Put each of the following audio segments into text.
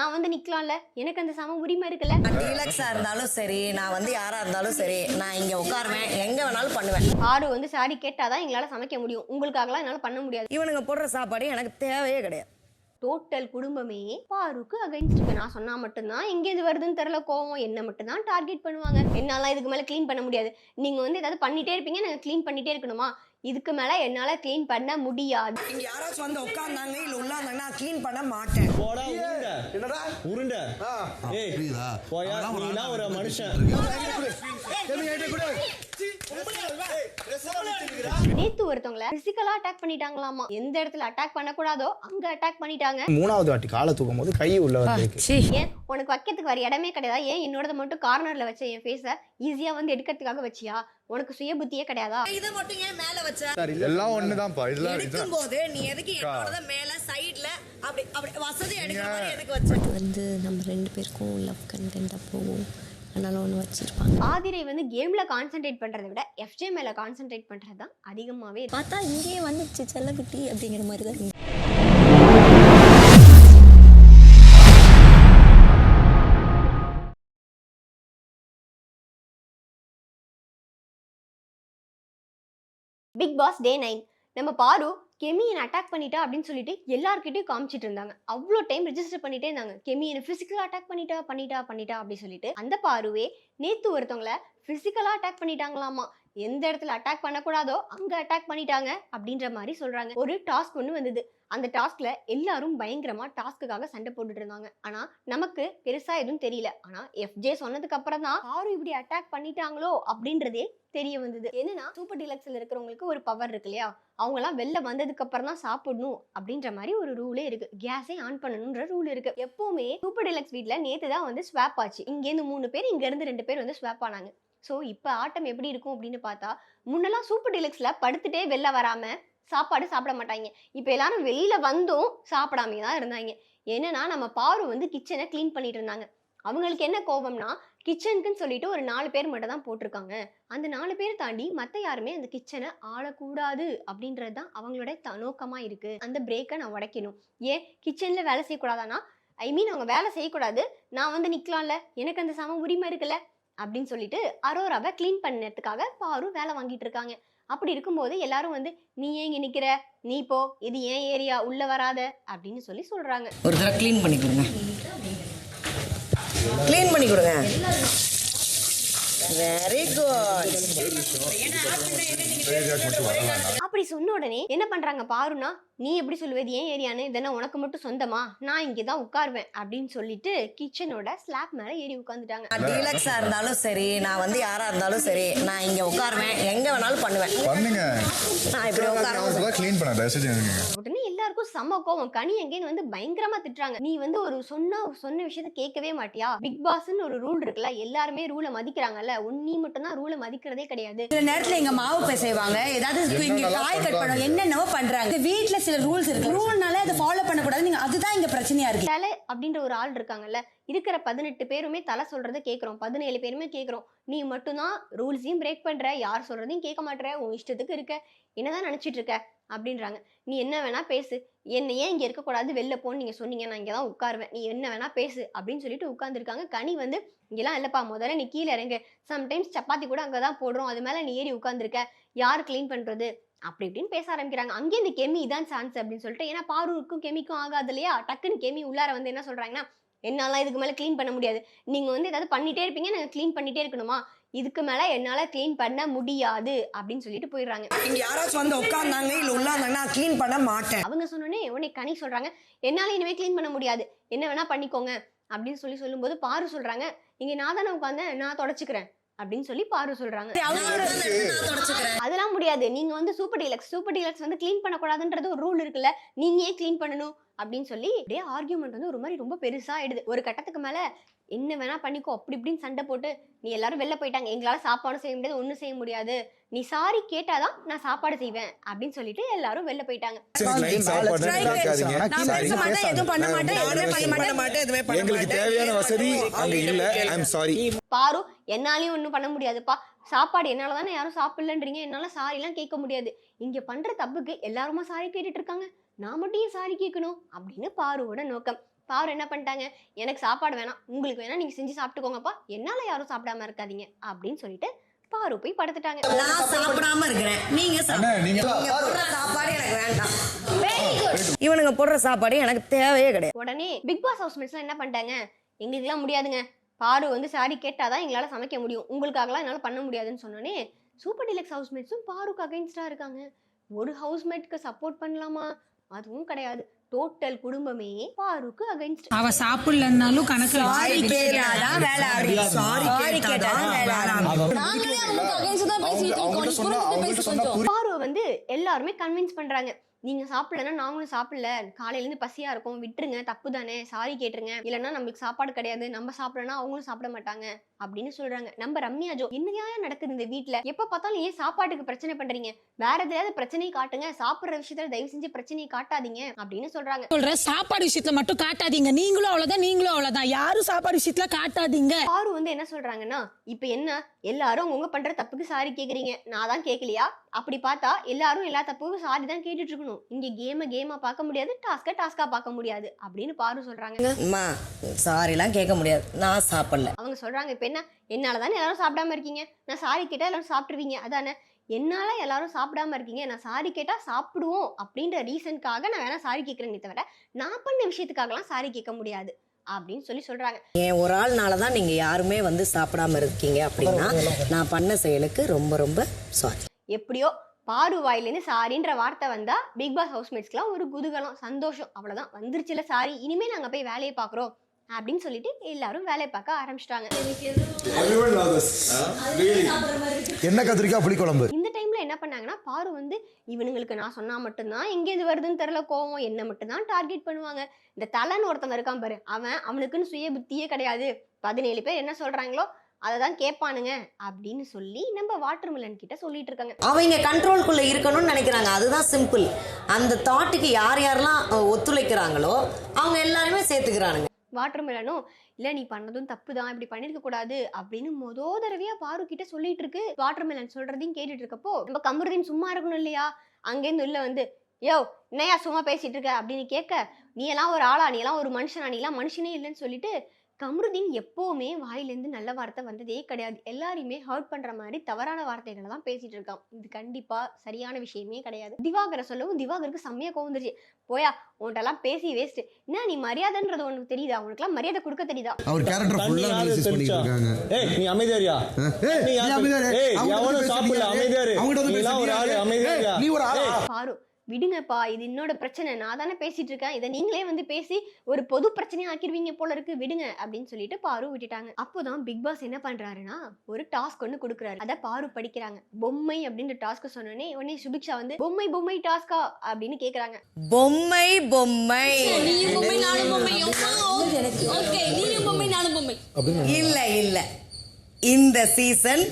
நான் வந்து நிக்கலாம்ல. எனக்கு அந்த சம உரிமை இருக்குல்ல. டீலக்ஸா இருந்தாலும் சரி நான் வந்து யாரா இருந்தாலும் சரி நான் இங்க உட்காருவேன் எங்க வேணாலும் பண்ணுவேன். ஆறு வந்து சாரி கேட்டாதான் எங்களால சமைக்க முடியும். உங்களுக்காகலாம் என்னால பண்ண முடியாது. இவனுங்க போடுற சாப்பாடு எனக்கு தேவையே கிடையாது. டோட்டல் குடும்பமே பாருக்கு அகைன்ஸ்ட் நான் சொன்னா மட்டும்தான் எங்கேருந்து வருதுன்னு தெரியல கோவம் என்ன மட்டும்தான் டார்கெட் பண்ணுவாங்க. என்னால இதுக்கு மேல க்ளீன் பண்ண முடியாது. நீங்க வந்து ஏதாவது பண்ணிட்டே இருப்பீங்க நாங்க க்ளீன் பண்ணிட்டே இருக்கணுமா? இதுக்கு மேல என்னால க்ளீன் பண்ண முடியாது இங்க யாராச்சும் வந்து உட்கார்ந்தாங்க இல்ல உள்ளாந்தாங்கன்னா க்ளீன் பண்ண மாட்டேன் போடா உருண்டை என்னடா உருண்டை ஏய் புரியுதா போயா நீலாம் ஒரு மனுஷன் நேத்து ஒருத்தவங்கள பிசிக்கலா அட்டாக் பண்ணிட்டாங்களாமா. எந்த இடத்துல அட்டாக் பண்ணக்கூடாதோ அங்க அட்டாக் பண்ணிட்டாங்க. மூணாவது வாட்டி காலை தூக்கும் போது கை உள்ள வந்து ஏன்? உனக்கு வைக்கிறதுக்கு வர இடமே கிடையாதா. ஏன் என்னோடத மட்டும் கார்னர்ல வச்ச என் ஃபேஸ ஈஸியா வந்து எடுக்கிறதுக்காக வச்சியா? உனக்கு சுய புத்தியே கிடையாதா? இதை மட்டும் ஏன் மேல வச்ச? எல்லாம் ஒண்ணுதான்ப்பா. இதெல்லாம் எடுக்கும் போது நீ எதுக்கு என்னோட மேல சைடுல அப்படி அப்படி வசதி எடுக்கிற மாதிரி எதுக்கு வச்ச? வந்து நம்ம ரெண்டு பேருக்கும் லவ் கண்டென்ட்டாக போகும் அதனால ஒன்று வச்சுருப்பாங்க ஆதிரை வந்து கேம்ல கான்சென்ட்ரேட் பண்றதை விட எஃப்ஜே மேல கான்சென்ட்ரேட் பண்றது தான் அதிகமாவே இருக்கு. பார்த்தா இங்கேயே வந்துடுச்சு செல்லக்குட்டி அப்படிங்கிற மாதிரி தான். பிக் பாஸ் டே நைன் நம்ம பாரு கெமி என்னை அட்டாக் பண்ணிட்டா அப்படின்னு சொல்லிட்டு எல்லாருக்கிட்டையும் காமிச்சிட்டு இருந்தாங்க. அவ்வளோ டைம் ரிஜிஸ்டர் பண்ணிட்டே இருந்தாங்க. கெமி என்னை ஃபிசிக்கலாக அட்டாக் பண்ணிட்டா பண்ணிட்டா பண்ணிட்டா அப்படின்னு சொல்லிட்டு அந்த பாருவே நேத்து ஒருத்தவங்களை ஃபிசிக்கலாக அட்டாக் பண்ணிட்டாங்களாமா? எந்த இடத்துல அட்டாக் பண்ணக்கூடாதோ அங்கே அட்டாக் பண்ணிட்டாங்க அப்படின்ற மாதிரி சொல்கிறாங்க ஒரு டாஸ்க் ஒன்று வந்தது. அந்த டாஸ்கில் எல்லாரும் பயங்கரமாக டாஸ்க்குக்காக சண்டை போட்டுட்டு இருந்தாங்க. ஆனால் நமக்கு பெருசாக எதுவும் தெரியல. ஆனால் எஃப்ஜே சொன்னதுக்கு அப்புறம் தான் யாரும் இப்படி அட்டாக் பண்ணிட்டாங்களோ அப்படின்றதே தெரிய வந்தது. என்னன்னா சூப்பர் டிலக்ஸில் இருக்கிறவங்களுக்கு ஒரு பவர் இருக்கு இல்லையா? அவங்களாம் வெளில வந்ததுக்கு அப்புறம் தான் சாப்பிடணும் அப்படின்ற மாதிரி ஒரு ரூலே இருக்கு. கேஸே ஆன் பண்ணணும்ன்ற ரூல் இருக்கு. எப்பவுமே சூப்பர் டிலக்ஸ் வீட்டில் நேற்று தான் வந்து ஸ்வாப் ஆச்சு. இங்கேருந்து மூணு பேர் இங்கேருந்து ரெண்டு பேர் வந்து ஸ்வாப் ஆனாங்க. ஸோ இப்போ ஆட்டம் எப்படி இருக்கும் அப்படின்னு பார்த்தா முன்னெல்லாம் சூப்பர் டிலக்ஸில் படுத்துட்டே வெளில வராமல் சாப்பாடு சாப்பிட மாட்டாங்க. இப்போ எல்லாரும் வெளியில் வந்தும் சாப்பிடாம தான் இருந்தாங்க. என்னன்னா நம்ம பாரு வந்து கிச்சனை க்ளீன் பண்ணிட்டு இருந்தாங்க. அவங்களுக்கு என்ன கோபம்னா கிச்சனுக்குன்னு சொல்லிட்டு ஒரு நாலு பேர் மட்டும் தான் போட்டிருக்காங்க. அந்த நாலு பேர் தாண்டி மற்ற யாருமே அந்த கிச்சனை ஆளக்கூடாது அப்படின்றது தான் அவங்களோட த நோக்கமாக இருக்குது அந்த பிரேக்கை நான் உடைக்கணும். ஏன்? கிச்சனில் வேலை செய்யக்கூடாதானா? ஐ மீன் அவங்க வேலை செய்யக்கூடாது. நான் வந்து நிற்கலாம்ல எனக்கு அந்த சம உரிமை இருக்குல்ல. அப்படின்னு சொல்லிட்டு அரோராவை க்ளீன் பண்ணதுக்காக பாரு வேலை வாங்கிட்டு இருக்காங்க. அப்படி இருக்கும்போது எல்லாரும் வந்து நீ ஏன் இங்க நிக்கிற? நீ போ. இது ஏன் ஏரியா? உள்ள வராத. அப்படின்னு சொல்லி சொல்றாங்க. ஒரு தடவை க்ளீன் பண்ணி கொடுங்க. க்ளீன் பண்ணி கொடுங்க. வெரி குட் அப்படி சொன்ன உடனே என்ன பண்றாங்க? பாருனா நீ எப்படி சொல்லுவது? ஏன் ஏரியான்னு? இதெல்லாம் உனக்கு மட்டும் சொந்தமா? நான் இங்கே தான் உட்காருவேன் அப்படின்னு சொல்லிட்டு கிச்சனோட ஸ்லாப் மேல ஏறி உட்காந்துட்டாங்க டீலக்ஸா இருந்தாலும் சரி நான் வந்து யாரா இருந்தாலும் சரி நான் இங்க உட்காருவேன். எங்க வேணாலும் பண்ணுவேன். பண்ணுங்க. நான் இப்படி உட்காருவேன். க்ளீன் பண்ண தயவு செஞ்சு இருங்க. உடனே செம்ம கோவம். கனி எங்கேன்னு வந்து பயங்கரமா திட்டுறாங்க. நீ வந்து ஒரு சொன்ன சொன்ன விஷயத்த கேட்கவே மாட்டியா? பிக் பாஸ்ன்னு ஒரு ரூல் இருக்குல்ல எல்லாருமே ரூலை மதிக்கிறாங்கல்ல உன் நீ மட்டும் தான் ரூலை மதிக்கிறதே கிடையாது. சில நேரத்துல எங்க மாவு பிசைவாங்க ஏதாவது இங்க காய் கட் பண்ணுவோம் என்னென்னவோ பண்றாங்க. இந்த வீட்ல சில ரூல்ஸ் இருக்கு. ரூல்னால அதை ஃபாலோ பண்ணக்கூடாது நீங்க அதுதான் இங்க பிரச்சனையா இருக்கு. தலை அப்படின்ற ஒரு ஆள் இருக்காங்கல்ல இருக்கிற பதினெட்டு பேருமே தலை சொல்றத கேட்குறோம். பதினேழு பேருமே கேட்குறோம். நீ மட்டும்தான் ரூல்ஸையும் பிரேக் பண்ற யார் சொல்றதையும் கேட்க மாட்ற உன் இஷ்டத்துக்கு இருக்க. என்னதான் நினைச்சிட்டு இருக்க? அப்படின்றாங்க. நீ என்ன வேணா பேசு. என்ன ஏன் இங்கே இருக்கக்கூடாது? வெளில போன்னு நீங்கள் சொன்னீங்க. நான் இங்கே தான் உட்காருவேன். நீ என்ன வேணா பேசு. அப்படின்னு சொல்லிட்டு உட்காந்துருக்காங்க கனி வந்து இங்கெல்லாம் இல்லைப்பா. முதல்ல நீ கீழே இறங்கு. சம்டைம்ஸ் சப்பாத்தி கூட அங்கே தான் போடுறோம். அது மேலே நீ ஏறி உட்காந்துருக்க யார் க்ளீன் பண்ணுறது அப்படி இப்படின்னு பேச ஆரம்பிக்கிறாங்க. அங்கேயே இந்த கெமி இதான் சான்ஸ் அப்படின்னு சொல்லிட்டு ஏன்னா பாரூருக்கும் கெமிக்கும் ஆகாது இல்லையா? டக்குன்னு கெமி உள்ளார வந்து என்ன சொல்கிறாங்கன்னா என்னால இதுக்கு மேலே க்ளீன் பண்ண முடியாது. நீங்கள் வந்து ஏதாவது பண்ணிட்டே இருப்பீங்க. நாங்கள் க்ளீன் பண்ணிட்டே இருக்கணுமா? இதுக்கு மேல என்னால க்ளீன் பண்ண முடியாது அப்படின்னு சொல்லிட்டு போயிடுறாங்க. இங்க யாராச்சும் வந்து உட்கார்ந்தாங்க இல்ல உள்ளாந்தாங்கன்னா க்ளீன் பண்ண மாட்டேன். அவங்க சொன்னோடனே உடனே கனி சொல்றாங்க என்னால இனிமே க்ளீன் பண்ண முடியாது. என்ன வேணா பண்ணிக்கோங்க. அப்படின்னு சொல்லி சொல்லும்போது பாரு சொல்றாங்க இங்க நான் தானே உட்காந்தேன் நான் தொடச்சுக்கிறேன். அப்படின்னு சொல்லி பாரு சொல்றாங்க. அதெல்லாம் முடியாது. நீங்க வந்து சூப்பர் டீலக்ஸ் சூப்பர் டீலக்ஸ் வந்து க்ளீன் பண்ணக்கூடாதுன்றது ஒரு ரூல் இருக்குல்ல. நீங்க ஏன் க்ளீன் பண்ணணும்? அப்படின்னு சொல்லி அப்படியே ஆர்கியூமெண்ட் வந்து ஒரு மாதிரி ரொம்ப பெருசா ஆயிடுது. ஒரு கட்டத்துக்கு மேல என்ன வேணா பண்ணிக்கோ அப்படி இப்படின்னு சண்டை போட்டு நீ எல்லாரும் வெளில போயிட்டாங்க. எங்களால சாப்பாடும் செய்ய முடியாது ஒண்ணும் செய்ய முடியாது. நீ சாரி கேட்டாதான் நான் சாப்பாடு செய்வேன் அப்படின்னு சொல்லிட்டு எல்லாரும் வெளில போயிட்டாங்க. Line சாப்பாடு கேட்காதீங்க. நான் Sorry. பேச மாட்டேன் எதுவும் பண்ண மாட்டேன் எதுவுமே பண்ண மாட்டேன். எதுவுமே பண்ண எங்களுக்கு மாட்டேன். தேவையான வசதி அங்க இல்ல. ஐ எம் சாரி பாரு என்னாலையும் ஒன்றும் பண்ண முடியாதுப்பா. சாப்பாடு என்னால தானே யாரும் சாப்பிடலன்றீங்க. என்னால சாரிலாம் கேட்க முடியாது. இங்க பண்ற தப்புக்கு எல்லாருமா சாரி கேட்டுட்டு இருக்காங்க நான் மட்டும் ஏன் சாரி கேட்கணும்? அப்படின்னு பாருவோட நோக்கம். பாரு என்ன பண்ணிட்டாங்க? எனக்கு சாப்பாடு வேணாம். உங்களுக்கு வேணா நீங்க செஞ்சு சாப்பிட்டுக்கோங்கப்பா. என்னால யாரும் சாப்பிடாம இருக்காதீங்க அப்படின்னு சொல்லிட்டு பாரு போய் படுத்துட்டாங்க. நான் சாப்பிடாம இருக்கிறேன். நீங்க சாப்பாடு எனக்கு வேண்டாம். இவனுங்க போடுற சாப்பாடு எனக்கு தேவையே கிடையாது. உடனே பிக் பாஸ் ஹவுஸ்மேட்ஸ்லாம் என்ன பண்ணிட்டாங்க? எங்களுக்குலாம் முடியாதுங்க. பாரு வந்து சாரி கேட்டாதான் எங்களால சமைக்க முடியும். உங்களுக்காகலாம் என்னால பண்ண முடியாதுன்னு சொன்னோன்னே சூப்பர் டிலக்ஸ் ஹவுஸ்மேட்ஸும் பாருக்கு அகைன்ஸ்டா இருக்காங்க. ஒரு ஹவுஸ்மேட்க்கு சப்போர்ட் பண்ணலாமா? அதுவும் கிடையாது. டோட்டல் குடும்பமே பாருக்கு அகைன்ஸ்ட் அவ சாப்பிடலன்னாலும் கணக்கு சாரி கேட்டாதான் வேலை சாரி கேட்டாதான் வேலை நாங்களே அவங்களுக்கு அகைன்ஸ்ட் தான் பேசிட்டு இருக்கோம். நீ புரிஞ்சுட்டு பேசு கொஞ்சம். பாருவை வந்து எல்லாருமே கன்வின்ஸ் பண்றாங்க. நீங்க சாப்பிடலன்னா நாங்களும் சாப்பிடல. காலையில இருந்து பசியா இருக்கும். விட்டுருங்க. தப்பு தானே சாரி கேட்டுருங்க. இல்லைன்னா நம்மளுக்கு சாப்பாடு கிடையாது. நம்ம சாப்பிடலன்னா அவங்களும் சாப்பிட மாட்டாங்க. அப்படின்னு சொல்றாங்க. நம்ம ரம்யா ஜோ என்னையா நடக்குது இந்த வீட்ல? எப்ப பார்த்தாலும் ஏன் சாப்பாட்டுக்கு பிரச்சனை பண்றீங்க? வேற எதையாவது பிரச்சனையை காட்டுங்க. சாப்பிடுற விஷயத்துல தயவு செஞ்சு பிரச்சனையை காட்டாதீங்க அப்படின்னு சொல்றாங்க. சொல்ற சாப்பாடு விஷயத்துல மட்டும் காட்டாதீங்க. நீங்களும் அவ்வளவுதான் நீங்களும் அவ்வளவுதான். யாரும் சாப்பாடு விஷயத்துல காட்டாதீங்க. பாரு வந்து என்ன சொல்றாங்கன்னா இப்ப என்ன? எல்லாரும் உங்க பண்ற தப்புக்கு சாரி கேக்குறீங்க. நான் தான் கேட்கலையா அப்படி பார்த்தா எல்லாரும் எல்லா தப்புக்கும் சாரி தான் கேட்டுட்டு இருக்கணும் இங்க கேம கேமா பார்க்க முடியாது டாஸ்க டாஸ்கா பார்க்க முடியாது அப்படின்னு பாரு சொல்றாங்க. அம்மா சாரிலாம் கேட்க முடியாது. நான் சாப்பிடல. அவங்க சொல்றாங்க இப்ப என்ன? என்னால தானே எல்லாரும் சாப்பிடாம இருக்கீங்க? நான் சாரி கேட்டா எல்லாரும் சாப்பிட்டுருவீங்க. அதானே? என்னால எல்லாரும் சாப்பிடாம இருக்கீங்க? நான் சாரி கேட்டா சாப்பிடுவோம். அப்படின்ற ரீசனுக்காக நான் வேணா சாரி கேட்கறேனே தவிர நான் பண்ண விஷயத்துக்காகலாம் சாரி கேட்க முடியாது அப்படின்னு சொல்லி சொல்றாங்க. என் ஒரு ஆள்னால தான் நீங்க யாருமே வந்து சாப்பிடாம இருக்கீங்க அப்படின்னா நான் பண்ண செயலுக்கு ரொம்ப ரொம்ப சாரி எப்படியோ பாரு வாயிலேருந்து சாரின்ற வார்த்தை வந்தா பிக் பாஸ் ஹவுஸ்மேட்ஸ்க்குலாம் ஒரு குதூகலம் சந்தோஷம் அவ்வளவுதான். வந்துருச்சுல சாரி இனிமே நாங்க போய் வேலையை பாக்குறோம் அப்படின்னு சொல்லிட்டு எல்லாரும் வேலையை பார்க்க ஆரம்பிச்சிட்டாங்க. என்ன கத்திரிக்காய் புளிக்குழம்பு இந்த டைம்ல என்ன பண்ணாங்கன்னா பாரு வந்து இவனுங்களுக்கு நான் சொன்னா மட்டும்தான் எங்கேருந்து வருதுன்னு தெரியல கோவம் என்ன மட்டும்தான் டார்கெட் பண்ணுவாங்க. இந்த தலைன்னு ஒருத்தன் இருக்கான் பாரு அவன் அவனுக்குன்னு சுய புத்தியே கிடையாது. பதினேழு பேர் என்ன சொல்றாங்களோ அதை தான் கேட்பானுங்க அப்படின்னு சொல்லி நம்ம வாட்டர்மிலன் கிட்ட சொல்லிட்டு இருக்காங்க. அவங்க கண்ட்ரோல்குள்ள இருக்கணும்னு நினைக்கிறாங்க. அதுதான் சிம்பிள் அந்த தாட்டுக்கு யார் யாரெல்லாம் ஒத்துழைக்கிறாங்களோ அவங்க எல்லாருமே சேர்த்துக்கிறானுங்க. வாட்டர்மெலனும் இல்ல நீ பண்ணதும் தப்பு தான் இப்படி பண்ணிருக்க கூடாது. அப்படின்னு மொதோ தடவையா பாரு கிட்ட சொல்லிட்டு இருக்கு. வாட்டர்மெலன் சொல்றதையும் கேட்டுட்டு இருக்கப்போ நம்ம கமருதீன் சும்மா இருக்கணும் இல்லையா? அங்கேருந்து உள்ள வந்து யோ என்னையா சும்மா பேசிட்டு இருக்க? அப்படின்னு கேட்க நீ எல்லாம் ஒரு ஆளா? நீ எல்லாம் ஒரு மனுஷனா? நீ எல்லாம் மனுஷனே இல்லைன்னு சொல்லிட்டு கமருதீன் எப்பவுமே வாயிலேருந்து நல்ல வார்த்தை வந்ததே கிடையாது எல்லாரையுமே ஹர்ட் பண்ற மாதிரி தவறான வார்த்தைகளை தான் பேசிட்டு இருக்கான் இது கண்டிப்பா சரியான விஷயமே கிடையாது திவாகரை சொல்லவும் திவாகருக்கு செம்மையா கோவம் வந்துருச்சு போயா உன்கிட்டலாம் பேசி வேஸ்ட் என்ன நீ மரியாதைன்றது உனக்கு தெரியுதா உனக்குலாம் மரியாதை கொடுக்க தெரியுதா அவர் கேரக்டர் ஃபுல்லா அனலைசிஸ் பண்ணிட்டு? இருக்காங்க ஏய் நீ அமைதியாரியா ஏய், நீ நீ யாரு? அமைதியா இரு. ஏய், அவங்ககிட்ட எவனும் வந்து சாப்பிடல, பேசுறியா? அமைதியா இரு. அவங்ககிட்ட வந்து நீலாம் ஒரு பேசுறியா? ஆளு, அமைதியா ஏய், இரு. நீ ஒரு ஆளா? பாரு விடுங்கப்பா இது என்னோட பிரச்சனை. நான் தானே பேசிட்டு இருக்கேன். இதை நீங்களே வந்து பேசி ஒரு பொது பிரச்சனையா ஆக்கிருவீங்க போல இருக்கு. விடுங்க அப்படின்னு சொல்லிட்டு பாரு விட்டுட்டாங்க. அப்போதான் பிக் பாஸ் என்ன பண்றாருன்னா ஒரு டாஸ்க் ஒன்று கொடுக்குறாரு. அத பாரு படிக்கிறாங்க. பொம்மை அப்படின்ற டாஸ்க் சொன்னோடனே உடனே சுபிக்ஷா வந்து பொம்மை பொம்மை டாஸ்கா அப்படின்னு கேக்குறாங்க. பொம்மை பொம்மை. நீயும் பொம்மை நானும் பொம்மை ஓகே. நீயும் பொம்மை நானும் பொம்மை. இல்ல இல்ல. இந்த சீசன்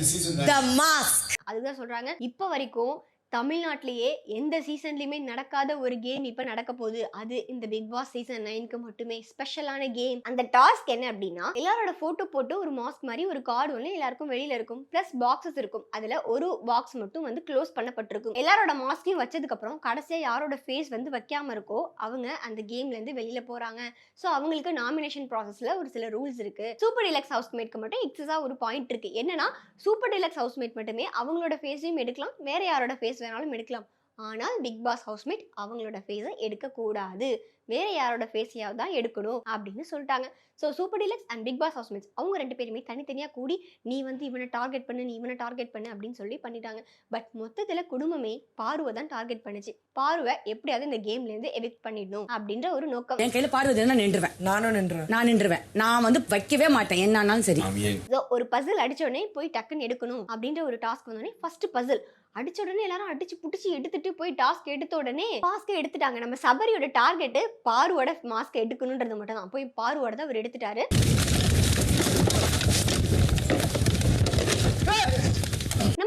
த மாஸ்க் அதுதான் சொல்றாங்க. இப்ப வரைக்கும் தமிழ்நாட்டிலேயே எந்த சீசன்லையுமே நடக்காத ஒரு கேம் இப்போ நடக்க போகுது. அது இந்த பிக் பாஸ் சீசன் நைனுக்கு மட்டுமே. ஸ்பெஷலான கேம் அந்த டாஸ்க் என்ன அப்படின்னா எல்லாரோட ஃபோட்டோ போட்டு ஒரு மாஸ்க் மாதிரி ஒரு கார்டு ஒன்று எல்லாருக்கும் வெளியில இருக்கும். ப்ளஸ் பாக்ஸஸ் இருக்கும். அதில் ஒரு பாக்ஸ் மட்டும் வந்து க்ளோஸ் பண்ணப்பட்டிருக்கும். எல்லாரோட மாஸ்கையும் வச்சதுக்கப்புறம் கடைசியாக யாரோட ஃபேஸ் வந்து வைக்காமல் இருக்கோ அவங்க அந்த கேம்லேருந்து வெளியில் போகிறாங்க ஸோ அவங்களுக்கு நாமினேஷன் ப்ராசஸில் ஒரு சில ரூல்ஸ் இருக்குது சூப்பர் டிலக்ஸ் ஹவுஸ்மேட்க்கு மட்டும் எக்ஸஸாக ஒரு பாயிண்ட் இருக்குது என்னன்னா சூப்பர் டிலக்ஸ் ஹவுஸ்மேட் மட்டுமே அவங்களோட ஃபேஸையும் எடுக்கலாம். வேற யாரோட ஃபேஸ் வேணாலும் எடுக்கலாம். ஆனால் பிக் பாஸ் ஹவுஸ்மேட் அவங்களோட ஃபேஸை எடுக்கக்கூடாது. வேற யாரோட ஃபேஸையாவது தான் எடுக்கணும் அப்படின்னு சொல்லிட்டாங்க. So super deluxe and Bigg Boss housemates அவங்க ரெண்டு பேருமே தனித்தனியாக கூடி நீ வந்து இவனை டார்கெட் பண்ணு நீ இவனை டார்கெட் பண்ணு அப்படின்னு சொல்லி பண்ணிட்டாங்க. பட் மொத்தத்தில் குடும்பமே பார்வை தான் டார்கெட் பண்ணுச்சு. பார்வை எப்படியாவது இந்த கேம்லேருந்து எவிக்ட் பண்ணிடணும் அப்படின்ற ஒரு நோக்கம். என் கையில பார்வதி நான் நின்றுவேன். நானும் நின்றுவேன் நான் நின்றுவேன். நான் வந்து வைக்கவே மாட்டேன். என்னானாலும் சரி. So, ஒரு பசில் அடிச்ச உடனே போய் டக்குன்னு எடுக்கணும் அப்படின்ற ஒரு டாஸ்க் வந்தோடனே ஃபர்ஸ்ட் பசில் அடிச்ச உடனே எல்லாரும் அடிச்சு புடிச்சு எடுத்துட்டு போய் டாஸ்க் எடுத்த உடனே மாஸ்க் எடுத்துட்டாங்க. நம்ம சபரியோட டார்கெட் பாருவோட மாஸ்க் எடுக்கணுன்றது மட்டும் தான் போய் பாருவோட தான் அவர் எடுத்துட்டாரு.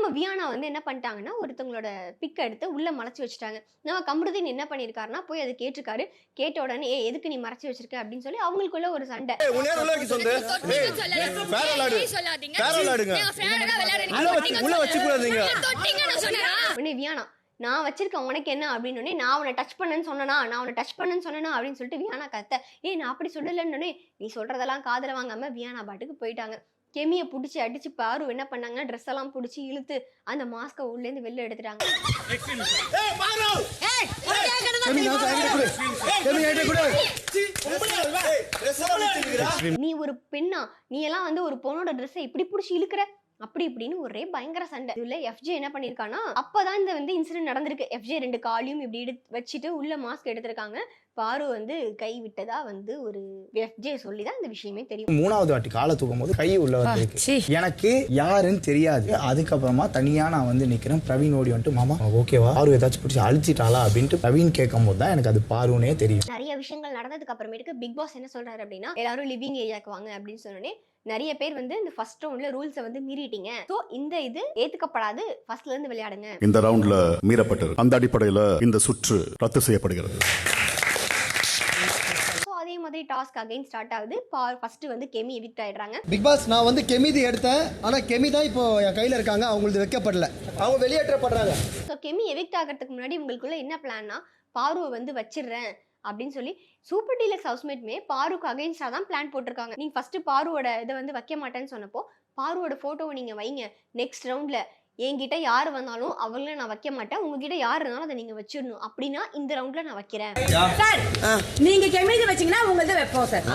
நம்ம வியானா வந்து என்ன பண்ணிட்டாங்கன்னா ஒருத்தவங்களோட பிக் எடுத்து உள்ள மறைச்சு வச்சுட்டாங்க. நம்ம கமருதீன் என்ன பண்ணியிருக்காருன்னா போய் அதை கேட்டிருக்காரு. கேட்ட உடனே "ஏய், எதுக்கு நீ மறைச்சு வச்சிருக்க? அப்படின்னு சொல்லி அவங்களுக்குள்ள ஒரு சண்டை. உடனே வியானா நான் வச்சிருக்கேன் உனக்கு என்ன? அப்படின்னு உடனே நான் அவனை டச் பண்ணேன்னு சொன்னனா? நான் அவனை டச் பண்ணேன்னு சொன்னனா? அப்படின்னு சொல்லிட்டு வியானா கத்த. ஏய் நான் அப்படி சொல்லலைன்னு நீ சொல்றதெல்லாம் காதுல வாங்காம வியானா பாட்டுக்கு போயிட்டாங்க. கெமியை பிடிச்சி அடிச்சு பாரு என்ன பண்ணாங்கன்னா ட்ரெஸ் எல்லாம் பிடிச்சி இழுத்து அந்த மாஸ்கை உள்ளேருந்து வெளில எடுத்துட்டாங்க. நீ ஒரு பெண்ணா நீ எல்லாம் வந்து ஒரு பொண்ணோட ட்ரெஸ்ஸை இப்படி பிடிச்சி இழுக்கிற? அப்படி இப்படின்னு ஒரே பயங்கர சண்டை. இதுல எஃப்ஜே என்ன பண்ணிருக்கானா அப்பதான் இந்த வந்து இன்சிடென்ட் நடந்திருக்கு. எஃப்ஜே ரெண்டு காலையும் இப்படி எடுத்து வச்சுட்டு உள்ள மாஸ்க் எடுத்திருக்காங்க. பாரு வந்து கை விட்டதா வந்து ஒரு எஃப்ஜே சொல்லி தான் இந்த விஷயமே தெரியும். மூணாவது வாட்டி காலை தூக்கும் போது கை உள்ள வந்து எனக்கு யாருன்னு தெரியாது. அதுக்கப்புறமா தனியா நான் வந்து நிக்கிறேன். பிரவீன் ஓடி வந்துட்டு மாமா ஓகேவா பாரு ஏதாச்சும் பிடிச்சி அழிச்சிட்டாளா? அப்படின்ட்டு பிரவீன் கேட்கும் போது தான் எனக்கு அது பாருன்னே தெரியும். நிறைய விஷயங்கள் நடந்ததுக்கு அப்புறமேட்டுக்கு பிக் பாஸ் என்ன சொல்றாரு அப்படின்னா எல்லாரும் லிவிங் ஏரியாக்கு வாங்க அப்படின்னு சொன்னோடனே நிறைய பேர் வந்து இந்த ஃபர்ஸ்ட் ரவுண்ட்ல ரூல்ஸை வந்து மீறிட்டீங்க. ஸோ இந்த இது ஏத்துக்கப்படாது. ஃபர்ஸ்ட்ல இருந்து விளையாடுங்க. இந்த ரவுண்ட்ல மீறப்பட்டது. அந்த அடிப்படையில இந்த சுற்று ரத்து செய்யப்படுகிறது. ஸோ அதே மாதிரி டாஸ்க் அகைன் ஸ்டார்ட் ஆகுது. ஃபர்ஸ்ட் வந்து கெமி எவிக்ட் ஆயிடுறாங்க. பிக் பாஸ் நான் வந்து கெமிதி எடுத்தேன். ஆனா கெமி தான் இப்போ என் கையில இருக்காங்க. அவங்களுக்கு வைக்கப்படல. அவங்க வெளியேற்றப்படுறாங்க. ஸோ கெமி எவிக்ட் ஆகிறதுக்கு முன்னாடி உங்களுக்குள்ள என்ன பிளான்னா பாருவை வந்து வச்சிடுறேன். அப்படின்னு சொல்லி சூப்பர் டீலக்ஸ் ஹவுஸ்மேட்மே பாருக்கு அகைன்ஸ்டாக தான் பிளான் போட்டிருக்காங்க. நீங்கள் ஃபஸ்ட்டு பாருவோட இதை வந்து வைக்க மாட்டேன்னு சொன்னப்போ பாருவோட ஃபோட்டோவை நீங்கள் வைங்க. நெக்ஸ்ட் ரவுண்டில் என்கிட்ட யார் வந்தாலும் அவங்கள நான் வைக்க மாட்டேன். உங்ககிட்ட யார் இருந்தாலும் அதை நீங்க வச்சிடணும். அப்படின்னா இந்த ரவுண்ட்ல நான் வைக்கிறேன். சார் நீங்க கெமிதி வச்சீங்கன்னா உங்களது வைப்போம் சார்.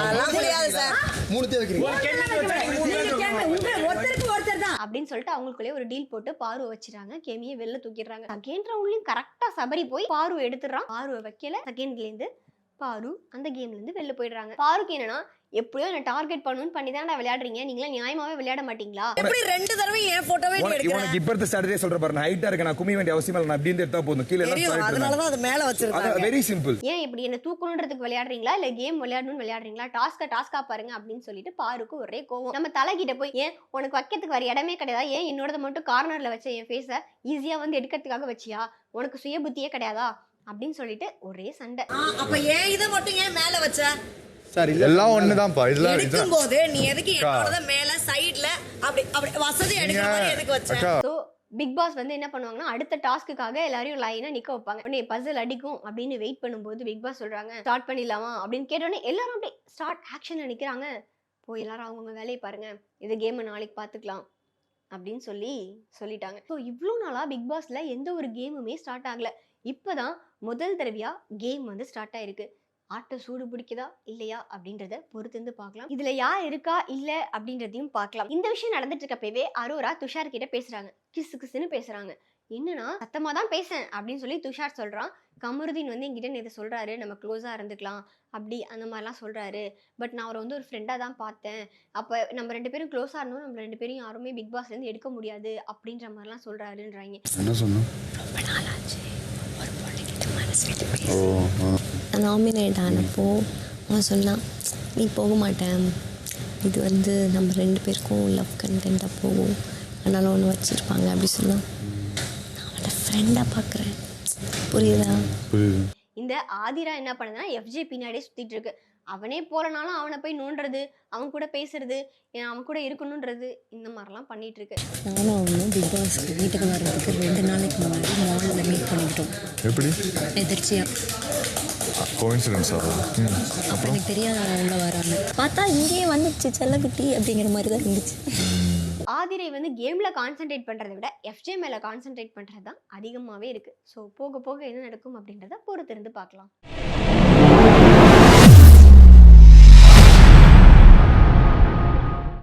அப்படின்னு சொல்லிட்டு அவங்களுக்குள்ளே ஒரு டீல் போட்டு பார்வை வச்சிடறாங்க. கெமியை வெளில தூக்கிடுறாங்க. செகண்ட் ரவுண்ட்லயும் கரெக்டா சபரி போய் பார்வை எடுத்துடுறான். பார்வை வைக்கல. செகண்ட்ல இருந்து பாரு அந்த கேம்ல இருந்து வெளில போயிடுறாங்க. பாருக்கு என்னன்னா எப்படியோ என்ன டார்கெட் பண்ணணும்னு பண்ணி தான் விளையாடுறீங்க. நீங்களா நியாயமாவே விளையாட மாட்டீங்களா? எப்படி ரெண்டு தடவை என் போட்டோவே உனக்கு இப்ப இருந்த ஸ்ட்ராட்டஜியே சொல்ற பாரு. நான் ஹைட்டா இருக்கேன் நான் கும்மி வேண்டிய அவசியம் இல்லை. நான் அப்படி எடுத்தா போதும். கீழே தெரியும். அதனாலதான் அது மேல வச்சிருக்காங்க. வெரி சிம்பிள் ஏன் இப்படி என்ன தூக்கணுன்றதுக்கு விளையாடுறீங்களா? இல்ல கேம் விளையாடணும்னு விளையாடுறீங்களா? டாஸ்கா டாஸ்கா பாருங்க அப்படின்னு சொல்லிட்டு பாருக்கு ஒரே கோவம். நம்ம தலைகிட்ட போய் ஏன் உனக்கு வைக்கிறதுக்கு வர இடமே கிடையாதா. ஏன் என்னோடத மட்டும் கார்னர்ல வச்ச என் ஃபேஸ ஈஸியா வந்து எடுக்கிறதுக்காக வச்சியா? உனக்கு சுய புத்தியே கிடையாதா? அப்படின்னு சொல்லிட்டு ஒரே சண்டை. ஆ, அப்ப ஏன் இதை மட்டும் ஏன் மேல வச்ச? சார் எல்லாம் ஒண்ணுதான்ப்பா. இதெல்லாம் எடுக்கும் போது நீ எதுக்கு என்னோட மேல சைடுல அப்படி அப்படி வசதி எடுக்கிற மாதிரி எதுக்கு வச்ச? ஸோ பிக் பாஸ் வந்து என்ன பண்ணுவாங்கன்னா அடுத்த டாஸ்க்குக்காக எல்லாரையும் லைனா நிக்க வைப்பாங்க. உடனே பசில் அடிக்கும் அப்படின்னு வெயிட் பண்ணும்போது பிக் பாஸ் சொல்றாங்க ஸ்டார்ட் பண்ணிடலாமா? அப்படின்னு கேட்டோடனே எல்லாரும் அப்படியே ஸ்டார்ட் ஆக்ஷன்ல நிக்கிறாங்க. போய் எல்லாரும் அவங்கவுங்க வேலையை பாருங்க. இது கேமை நாளைக்கு பார்த்துக்கலாம் அப்படின்னு சொல்லி சொல்லிட்டாங்க. ஸோ இவ்வளோ நாளா பிக் பாஸ்ல எந்த ஒரு கேமுமே ஸ்டார்ட் ஆகல. இப்போதான் முதல் தடவையா கேம் வந்து ஸ்டார்ட் ஆயிருக்கு. ஆட்டை சூடு பிடிக்குதா இல்லையா அப்படின்றத பொறுத்திருந்து பார்க்கலாம். இதுல யார் இருக்கா இல்ல அப்படின்றதையும் பார்க்கலாம். இந்த விஷயம் நடந்துட்டு இருக்கப்பவே அரோரா துஷார் கிட்ட பேசுறாங்க. கிசு கிசுன்னு பேசுறாங்க. என்னன்னா சத்தமா தான் பேசேன் அப்படின்னு சொல்லி துஷார் சொல்றான். கமருதீன் வந்து என்கிட்ட நேற்று சொல்றாரு நம்ம க்ளோஸா இருந்துக்கலாம் அப்படி அந்த மாதிரிலாம் சொல்றாரு. பட் நான் அவரை வந்து ஒரு ஃப்ரெண்டாக தான் பார்த்தேன். அப்போ நம்ம ரெண்டு பேரும் க்ளோஸாக இருந்தோம் நம்ம ரெண்டு பேரும் யாருமே பிக் பாஸ்லேருந்து எடுக்க முடியாது அப்படின்ற மாதிரிலாம் சொல்றாருன்றாங்க. என்ன சொன்ன? ரொம்ப நாளாச்சு. ஒரு பொண்ணுக்கிட்ட மனசு நாமினேட் ஆனப்போ அவன் சொன்னான் நீ போக மாட்டேன். இது வந்து நம்ம ரெண்டு பேருக்கும் லவ் கண்டென்ட்டாக போகும். அதனால ஒன்று வச்சுருப்பாங்க அப்படி சொன்னான். நான் அவனை ஃப்ரெண்டாக பார்க்குறேன் புரியுதா? இந்த ஆதிரா என்ன பண்ணுதுன்னா எஃப்ஜே பின்னாடியே சுத்திட்டு இருக்கு. அவனே போலனாலும் அவனை போய் நோண்டுறது அவன் கூட பேசுறது ஏன் அவன் கூட இருக்கணுன்றது இந்த மாதிரிலாம் பண்ணிட்டு இருக்கு. நானும் அவனும் பிக் பாஸ் வீட்டுக்கு வர்றதுக்கு ரெண்டு நாளைக்கு முன்னாடி மாலில் மீட் பண்ணிக்கிட்டோம். எப்படி? எதிர்ச்சியாக கோயின்சிடன்ஸ் அப்போ எனக்கு தெரியாத உள்ள வரான்னு பார்த்தா இங்கேயே வந்துச்சு செல்லக்குட்டி அப்படிங்கிற மாதிரி தான் இருந்துச்சு. ஆதிரை வந்து கேம்ல கான்சென்ட்ரேட் பண்றதை விட எஃப்ஜே மேல கான்சென்ட்ரேட் பண்றது தான் அதிகமாவே இருக்கு. ஸோ போக போக என்ன நடக்கும் அப்படின்றத பொறுத்திருந்து பார்க்கலாம்.